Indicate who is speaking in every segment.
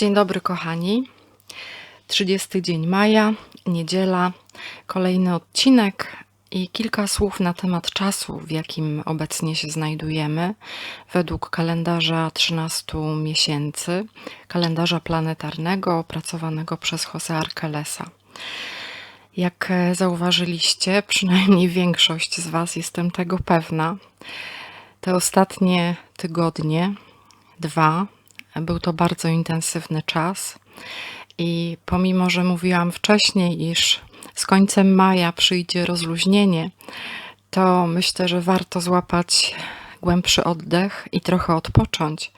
Speaker 1: Dzień dobry, kochani. 30 dzień maja, niedziela, kolejny odcinek i kilka słów na temat czasu, w jakim obecnie się znajdujemy, według kalendarza 13 miesięcy, kalendarza planetarnego opracowanego przez Jose Arkelesa. Jak zauważyliście, przynajmniej większość z Was, jestem tego pewna, te ostatnie tygodnie, dwa, był to bardzo intensywny czas i pomimo, że mówiłam wcześniej, iż z końcem maja przyjdzie rozluźnienie, to myślę, że warto złapać głębszy oddech i trochę odpocząć,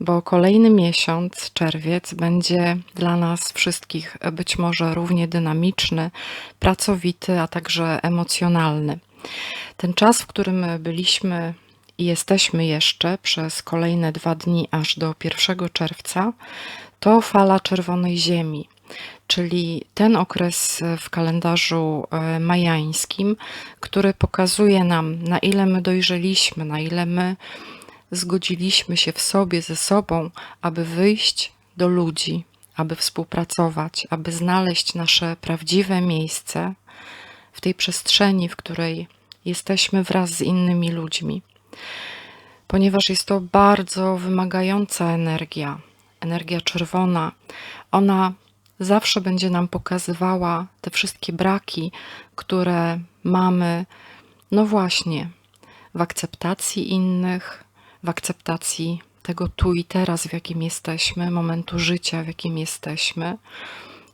Speaker 1: bo kolejny miesiąc, czerwiec, będzie dla nas wszystkich być może równie dynamiczny, pracowity, a także emocjonalny. Ten czas, w którym byliśmy i jesteśmy jeszcze przez kolejne dwa dni aż do 1 czerwca, to fala czerwonej ziemi, czyli ten okres w kalendarzu e, majańskim, który pokazuje nam, na ile my dojrzeliśmy, na ile my zgodziliśmy się w sobie ze sobą, aby wyjść do ludzi, aby współpracować, aby znaleźć nasze prawdziwe miejsce w tej przestrzeni, w której jesteśmy wraz z innymi ludźmi. Ponieważ jest to bardzo wymagająca energia, energia czerwona, ona zawsze będzie nam pokazywała te wszystkie braki, które mamy, no właśnie, w akceptacji innych, w akceptacji tego tu i teraz, w jakim jesteśmy, momentu życia, w jakim jesteśmy.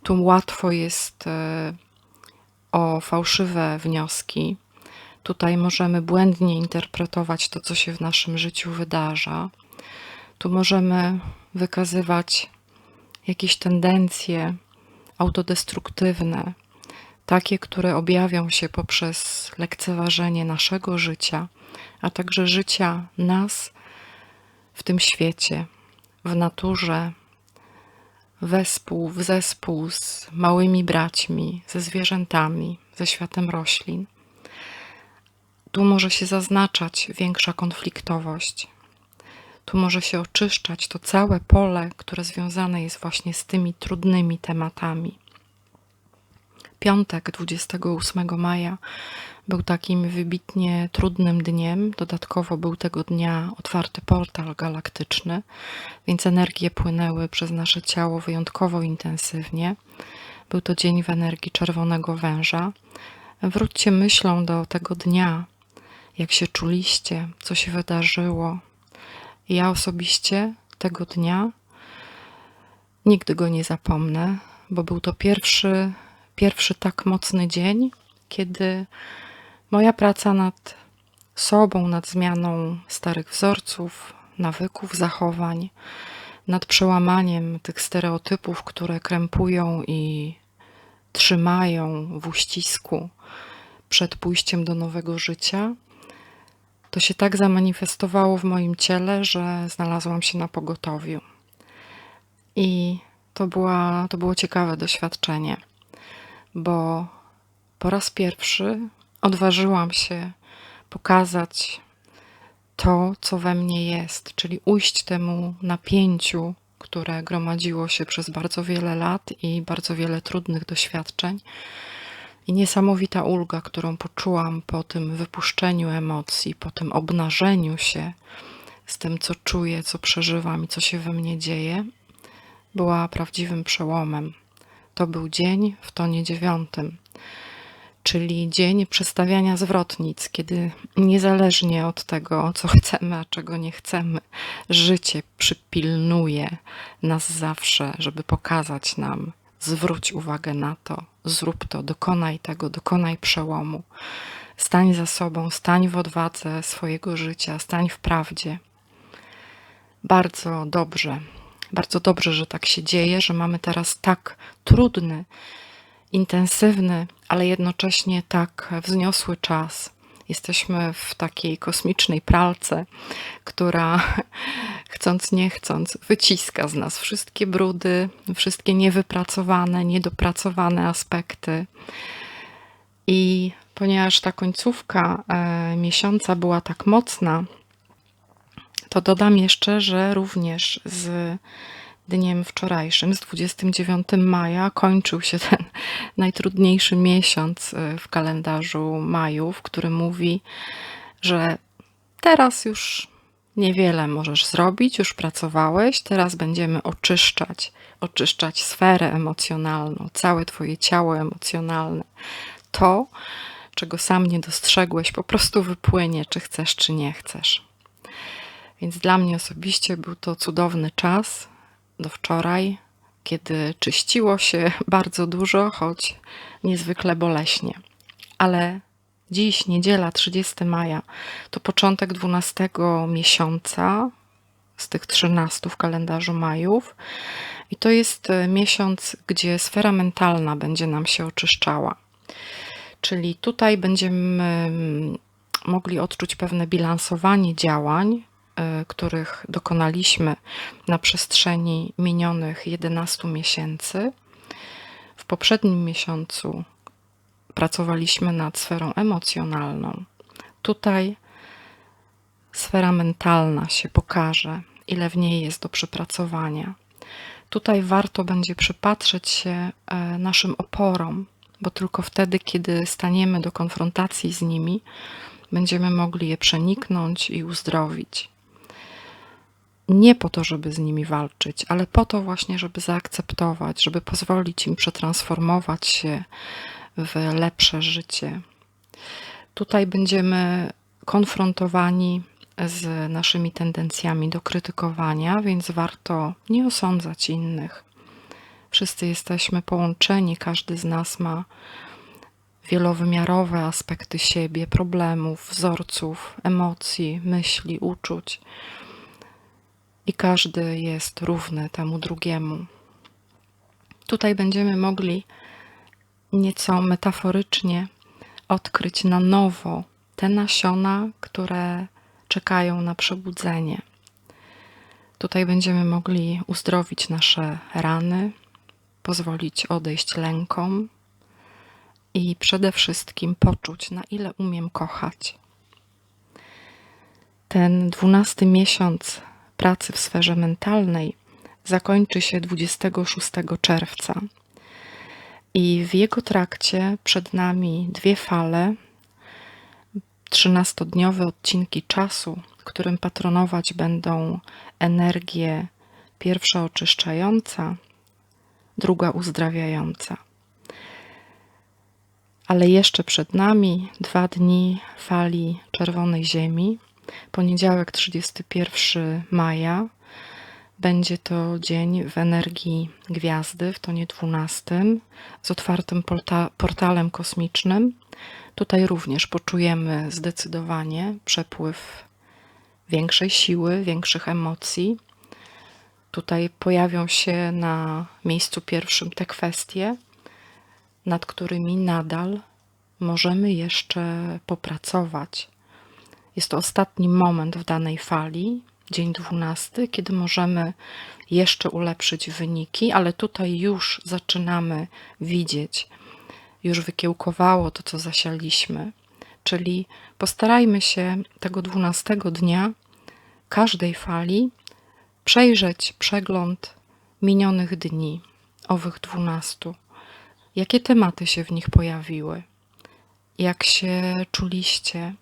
Speaker 1: Tu łatwo jest e, o fałszywe wnioski. Tutaj możemy błędnie interpretować to, co się w naszym życiu wydarza. Tu możemy wykazywać jakieś tendencje autodestruktywne, takie, które objawią się poprzez lekceważenie naszego życia, a także życia nas w tym świecie, w naturze, wespół w zespół z małymi braćmi, ze zwierzętami, ze światem roślin. Tu może się zaznaczać większa konfliktowość. Tu może się oczyszczać to całe pole, które związane jest właśnie z tymi trudnymi tematami. Piątek 28 maja był takim wybitnie trudnym dniem. Dodatkowo był tego dnia otwarty portal galaktyczny, więc energie płynęły przez nasze ciało wyjątkowo intensywnie. Był to dzień w energii czerwonego węża. Wróćcie myślą do tego dnia, jak się czuliście, co się wydarzyło. Ja osobiście tego dnia nigdy go nie zapomnę, bo był to pierwszy, pierwszy tak mocny dzień, kiedy moja praca nad sobą, nad zmianą starych wzorców, nawyków, zachowań, nad przełamaniem tych stereotypów, które krępują i trzymają w uścisku przed pójściem do nowego życia, to się tak zamanifestowało w moim ciele, że znalazłam się na pogotowiu. I to, była, to było ciekawe doświadczenie, bo po raz pierwszy odważyłam się pokazać to, co we mnie jest, czyli ujść temu napięciu, które gromadziło się przez bardzo wiele lat i bardzo wiele trudnych doświadczeń i niesamowita ulga, którą poczułam po tym wypuszczeniu emocji, po tym obnażeniu się z tym, co czuję, co przeżywam i co się we mnie dzieje, była prawdziwym przełomem. To był dzień w tonie dziewiątym, czyli dzień przestawiania zwrotnic, kiedy niezależnie od tego, co chcemy, a czego nie chcemy, życie przypilnuje nas zawsze, żeby pokazać nam, zwróć uwagę na to, zrób to, dokonaj tego, dokonaj przełomu. Stań za sobą, stań w odwadze swojego życia, stań w prawdzie. Bardzo dobrze, bardzo dobrze, że tak się dzieje, że mamy teraz tak trudny, intensywny, ale jednocześnie tak wzniosły czas. Jesteśmy w takiej kosmicznej pralce, która chcąc nie chcąc wyciska z nas wszystkie brudy, wszystkie niewypracowane, niedopracowane aspekty. I ponieważ ta końcówka e, miesiąca była tak mocna, to dodam jeszcze, że również z dniem wczorajszym, z 29 maja, kończył się ten najtrudniejszy miesiąc y, w kalendarzu Majów, który mówi, że teraz już niewiele możesz zrobić, już pracowałeś, teraz będziemy oczyszczać, oczyszczać sferę emocjonalną, całe Twoje ciało emocjonalne. To, czego sam nie dostrzegłeś, po prostu wypłynie, czy chcesz, czy nie chcesz. Więc dla mnie osobiście był to cudowny czas do wczoraj, kiedy czyściło się bardzo dużo, choć niezwykle boleśnie. Ale dziś, niedziela 30 maja, to początek 12 miesiąca z tych 13 w kalendarzu Majów. I to jest e, miesiąc, gdzie sfera mentalna będzie nam się oczyszczała. Czyli tutaj będziemy mm, mogli odczuć pewne bilansowanie działań, których dokonaliśmy na przestrzeni minionych 11 miesięcy. W poprzednim miesiącu pracowaliśmy nad sferą emocjonalną. Tutaj sfera mentalna się pokaże, ile w niej jest do przepracowania. Tutaj warto będzie przypatrzeć się e, naszym oporom, bo tylko wtedy, kiedy staniemy do konfrontacji z nimi, będziemy mogli je przeniknąć i uzdrowić. Nie po to, żeby z nimi walczyć, ale po to właśnie, żeby zaakceptować, żeby pozwolić im przetransformować się w lepsze życie. Tutaj będziemy konfrontowani z naszymi tendencjami do krytykowania, więc warto nie osądzać innych, Wszyscy jesteśmy połączeni, każdy z nas ma wielowymiarowe aspekty siebie, problemów, wzorców, emocji, myśli, uczuć. I każdy jest równy temu drugiemu. Tutaj będziemy mogli nieco metaforycznie odkryć na nowo te nasiona, które czekają na przebudzenie. Tutaj będziemy mogli uzdrowić nasze rany, pozwolić odejść lękom i przede wszystkim poczuć, na ile umiem kochać. Ten dwunasty miesiąc pracy w sferze mentalnej zakończy się 26 czerwca. I w jego trakcie przed nami dwie fale, trzynastodniowe odcinki czasu, którym patronować będą energie pierwsza oczyszczająca, druga uzdrawiająca. Ale jeszcze przed nami dwa dni fali czerwonej ziemi. Poniedziałek 31 maja będzie to dzień w energii gwiazdy, w tonie 12, z otwartym porta portalem kosmicznym. Tutaj również poczujemy zdecydowanie przepływ większej siły, większych emocji, Tutaj pojawią się na miejscu pierwszym te kwestie, nad którymi nadal możemy jeszcze popracować. Jest to ostatni moment w danej fali, dzień dwunasty, kiedy możemy jeszcze ulepszyć wyniki, ale tutaj już zaczynamy widzieć, już wykiełkowało to, co zasialiśmy. Czyli postarajmy się tego dwunastego dnia każdej fali przejrzeć przegląd minionych dni, owych dwunastu. Jakie tematy się w nich pojawiły? Jak się czuliście?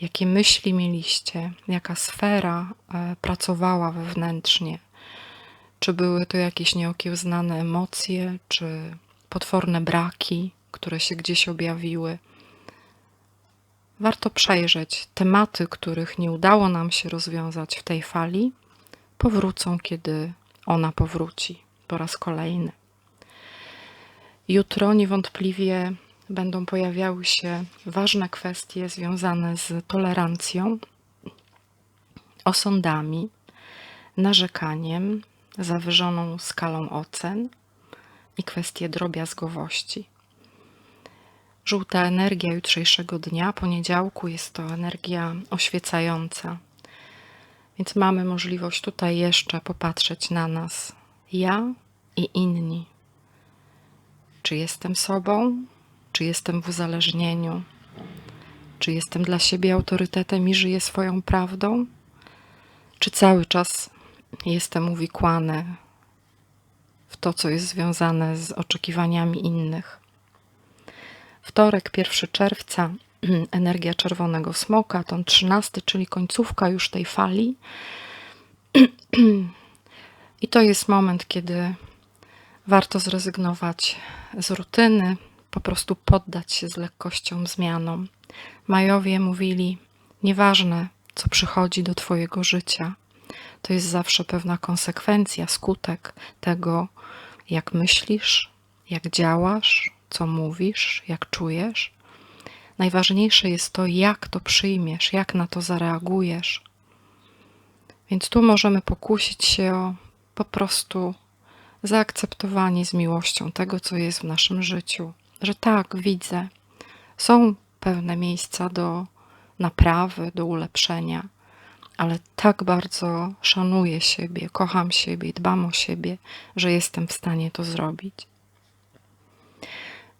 Speaker 1: Jakie myśli mieliście? Jaka sfera e, pracowała wewnętrznie? Czy były to jakieś nieokiełznane emocje, czy potworne braki, które się gdzieś objawiły? Warto przejrzeć tematy, których nie udało nam się rozwiązać w tej fali, powrócą, kiedy ona powróci po raz kolejny. Jutro niewątpliwie będą pojawiały się ważne kwestie związane z tolerancją, osądami, narzekaniem, zawyżoną skalą ocen i kwestie drobiazgowości. Żółta energia jutrzejszego dnia, poniedziałku, jest to energia oświecająca, więc mamy możliwość tutaj jeszcze popatrzeć na nas, ja i inni. Czy jestem sobą, czy jestem w uzależnieniu, czy jestem dla siebie autorytetem i żyję swoją prawdą, czy cały czas jestem uwikłany w to, co jest związane z oczekiwaniami innych. Wtorek, 1 czerwca, energia czerwonego smoka, ton 13, czyli końcówka już tej fali. I to jest moment, kiedy warto zrezygnować z rutyny, po prostu poddać się z lekkością zmianom. Majowie mówili: Nieważne, co przychodzi do Twojego życia, to jest zawsze pewna konsekwencja, skutek tego, jak myślisz, jak działasz, co mówisz, jak czujesz. Najważniejsze jest to, jak to przyjmiesz, jak na to zareagujesz. Więc tu możemy pokusić się o po prostu zaakceptowanie z miłością tego, co jest w naszym życiu. Że tak, widzę, są pewne miejsca do naprawy, do ulepszenia, ale tak bardzo szanuję siebie, kocham siebie, dbam o siebie, że jestem w stanie to zrobić.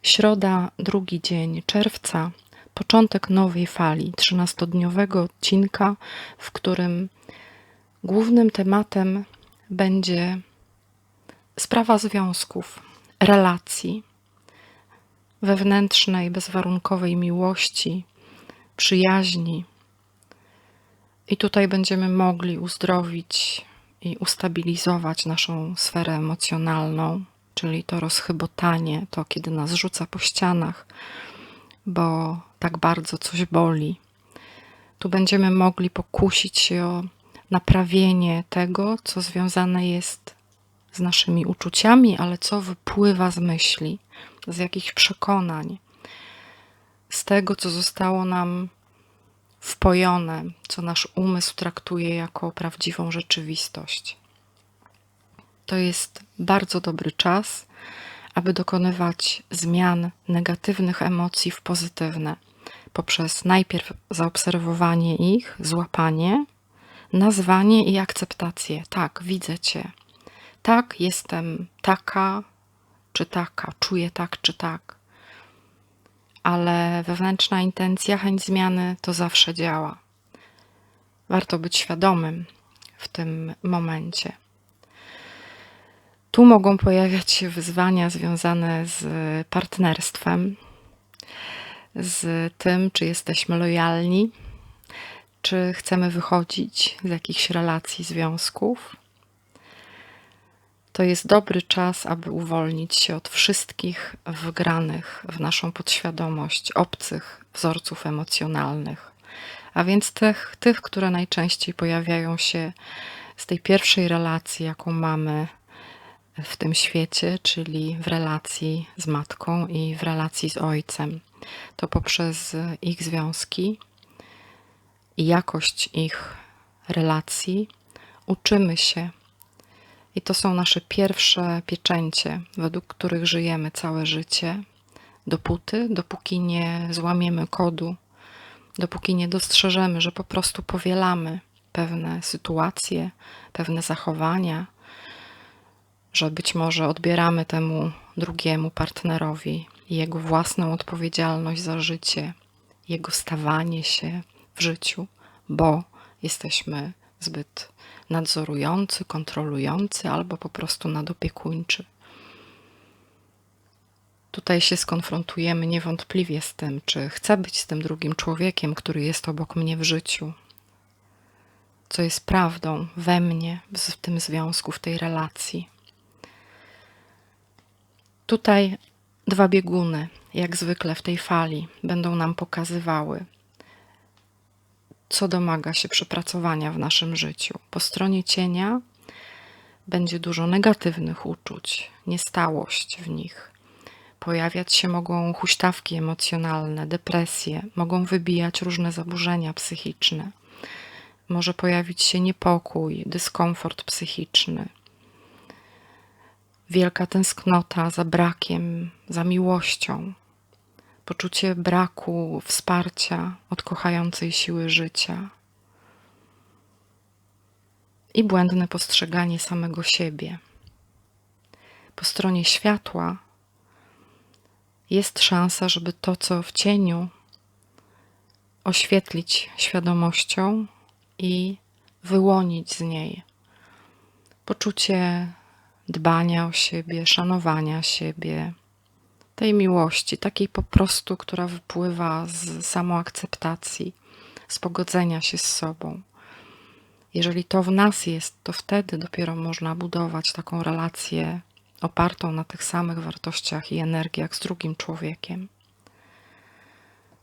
Speaker 1: Środa, drugi dzień czerwca, początek nowej fali, 13-dniowego odcinka, w którym głównym tematem będzie sprawa związków, relacji, wewnętrznej, bezwarunkowej miłości, przyjaźni. I tutaj będziemy mogli uzdrowić i ustabilizować naszą sferę emocjonalną, czyli to rozchybotanie, to kiedy nas rzuca po ścianach, bo tak bardzo coś boli. Tu będziemy mogli pokusić się o naprawienie tego, co związane jest z naszymi uczuciami, ale co wypływa z myśli, z jakichś przekonań, z tego, co zostało nam wpojone, co nasz umysł traktuje jako prawdziwą rzeczywistość. To jest bardzo dobry czas, aby dokonywać zmian negatywnych emocji w pozytywne, poprzez najpierw zaobserwowanie ich, złapanie, nazwanie i akceptację. Tak, widzę cię. Tak, jestem taka czy taka, czuję tak czy tak. Ale wewnętrzna intencja, chęć zmiany to zawsze działa. Warto być świadomym w tym momencie. Tu mogą pojawiać się wyzwania związane z partnerstwem, z tym, czy jesteśmy lojalni, czy chcemy wychodzić z jakichś relacji, związków. To jest dobry czas, aby uwolnić się od wszystkich wgranych w naszą podświadomość obcych wzorców emocjonalnych, a więc tych, tych, które najczęściej pojawiają się z tej pierwszej relacji, jaką mamy w tym świecie, czyli w relacji z matką i w relacji z ojcem. To poprzez ich związki i jakość ich relacji uczymy się. I to są nasze pierwsze pieczęcie, według których żyjemy całe życie, dopóty, dopóki nie złamiemy kodu, dopóki nie dostrzeżemy, że po prostu powielamy pewne sytuacje, pewne zachowania, że być może odbieramy temu drugiemu partnerowi jego własną odpowiedzialność za życie, jego stawanie się w życiu, bo jesteśmy zbyt nadzorujący, kontrolujący albo po prostu nadopiekuńczy. Tutaj się skonfrontujemy niewątpliwie z tym, czy chcę być z tym drugim człowiekiem, który jest obok mnie w życiu, co jest prawdą we mnie, w tym związku, w tej relacji. Tutaj dwa bieguny, jak zwykle w tej fali, będą nam pokazywały, co domaga się przepracowania w naszym życiu. Po stronie cienia będzie dużo negatywnych uczuć, niestałość w nich. Pojawiać się mogą huśtawki emocjonalne, depresje, mogą wybijać różne zaburzenia psychiczne. Może pojawić się niepokój, dyskomfort psychiczny, wielka tęsknota za brakiem, za miłością, poczucie braku wsparcia od kochającej siły życia i błędne postrzeganie samego siebie. Po stronie światła jest szansa, żeby to, co w cieniu, oświetlić świadomością i wyłonić z niej poczucie dbania o siebie, szanowania siebie, tej miłości, takiej po prostu, która wypływa z samoakceptacji, z pogodzenia się z sobą. Jeżeli to w nas jest, to wtedy dopiero można budować taką relację opartą na tych samych wartościach i energiach z drugim człowiekiem.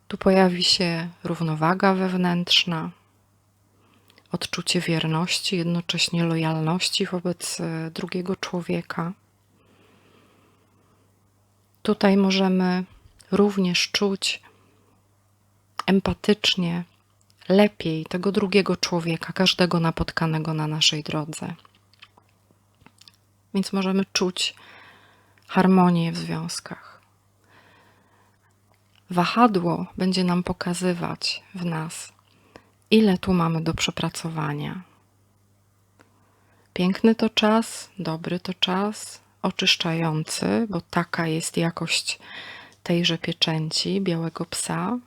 Speaker 1: Tu pojawi się równowaga wewnętrzna, odczucie wierności, jednocześnie lojalności wobec e, drugiego człowieka. Tutaj możemy również czuć empatycznie lepiej tego drugiego człowieka, każdego napotkanego na naszej drodze. Więc możemy czuć harmonię w związkach. Wahadło będzie nam pokazywać w nas, ile tu mamy do przepracowania. Piękny to czas, dobry to czas, oczyszczający, bo taka jest jakość tejże pieczęci białego psa.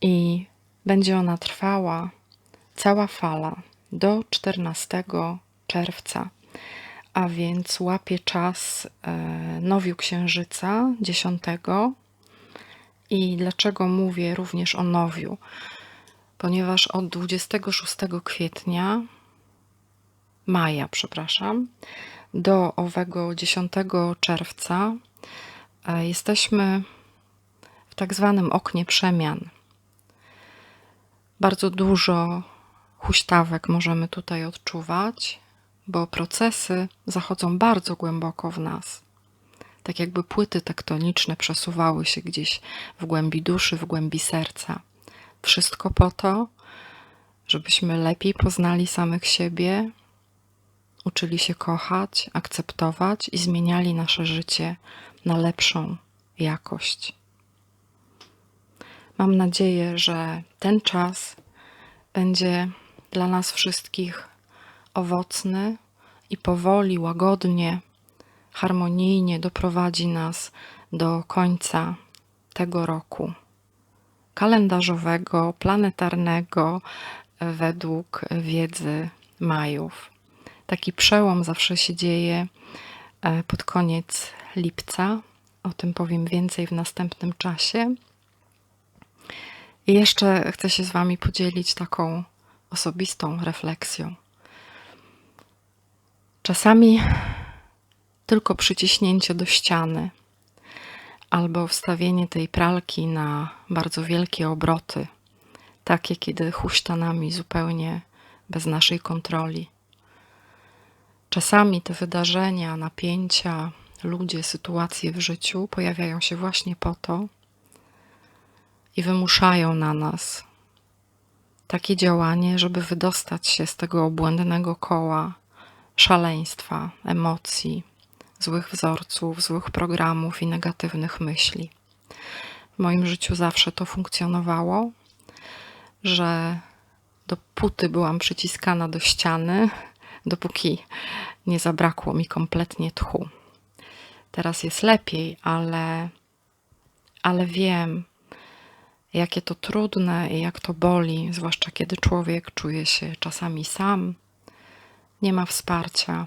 Speaker 1: I będzie ona trwała, cała fala, do 14 czerwca, a więc łapie czas e, nowiu księżyca 10. I dlaczego mówię również o nowiu? Ponieważ od 26 kwietnia, maja, przepraszam, do owego 10 czerwca e, jesteśmy w tak zwanym oknie przemian. Bardzo dużo huśtawek możemy tutaj odczuwać, bo procesy zachodzą bardzo głęboko w nas. Tak jakby płyty tektoniczne przesuwały się gdzieś w głębi duszy, w głębi serca. Wszystko po to, żebyśmy lepiej poznali samych siebie, uczyli się kochać, akceptować i zmieniali nasze życie na lepszą jakość. Mam nadzieję, że ten czas będzie dla nas wszystkich owocny i powoli, łagodnie, harmonijnie doprowadzi nas do końca tego roku kalendarzowego, planetarnego według wiedzy Majów. Taki przełom zawsze się dzieje e, pod koniec lipca. O tym powiem więcej w następnym czasie. I jeszcze chcę się z Wami podzielić taką osobistą refleksją. Czasami tylko przyciśnięcie do ściany albo wstawienie tej pralki na bardzo wielkie obroty, takie kiedy huśta nami zupełnie bez naszej kontroli. Czasami te wydarzenia, napięcia, ludzie, sytuacje w życiu pojawiają się właśnie po to i wymuszają na nas takie działanie, żeby wydostać się z tego obłędnego koła szaleństwa, emocji, złych wzorców, złych programów i negatywnych myśli. W moim życiu zawsze to funkcjonowało, że dopóty byłam przyciskana do ściany, dopóki nie zabrakło mi kompletnie tchu. Teraz jest lepiej, ale, ale wiem, jakie to trudne i jak to boli, zwłaszcza kiedy człowiek czuje się czasami sam, nie ma wsparcia.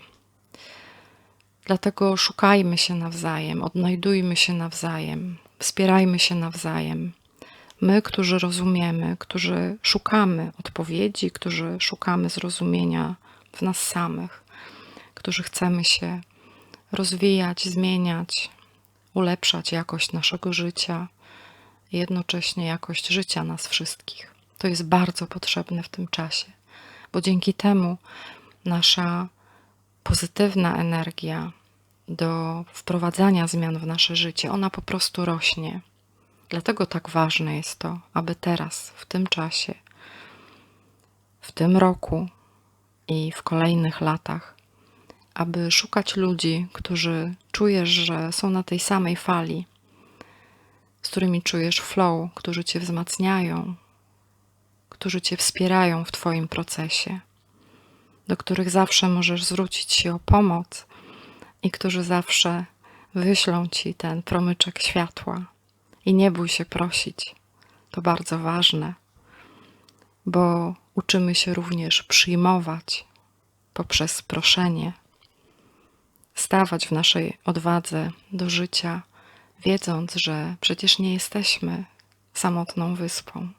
Speaker 1: Dlatego szukajmy się nawzajem, odnajdujmy się nawzajem, wspierajmy się nawzajem. My, którzy rozumiemy, którzy szukamy odpowiedzi, którzy szukamy zrozumienia w nas samych, którzy chcemy się rozwijać, zmieniać, ulepszać jakość naszego życia, jednocześnie jakość życia nas wszystkich. To jest bardzo potrzebne w tym czasie, bo dzięki temu nasza pozytywna energia do wprowadzania zmian w nasze życie, ona po prostu rośnie. Dlatego tak ważne jest to, aby teraz, w tym czasie, w tym roku i w kolejnych latach, aby szukać ludzi, którzy czujesz, że są na tej samej fali, z którymi czujesz flow, którzy cię wzmacniają, którzy cię wspierają w Twoim procesie do których zawsze możesz zwrócić się o pomoc i którzy zawsze wyślą ci ten promyczek światła. I nie bój się prosić. To bardzo ważne, bo uczymy się również przyjmować poprzez proszenie. stawać w naszej odwadze do życia, wiedząc, że przecież nie jesteśmy samotną wyspą.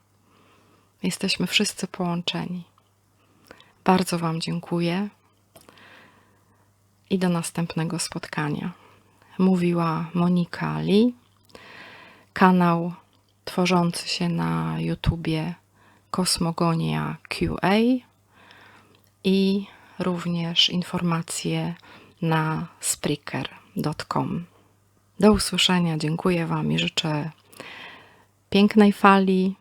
Speaker 1: Jesteśmy wszyscy połączeni. Bardzo Wam dziękuję i do następnego spotkania. Mówiła Monika Lee, kanał tworzący się na YouTubie Kosmogonia QA i również informacje na spreaker.com. Do usłyszenia, dziękuję Wam i życzę pięknej fali,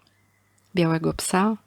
Speaker 1: białego psa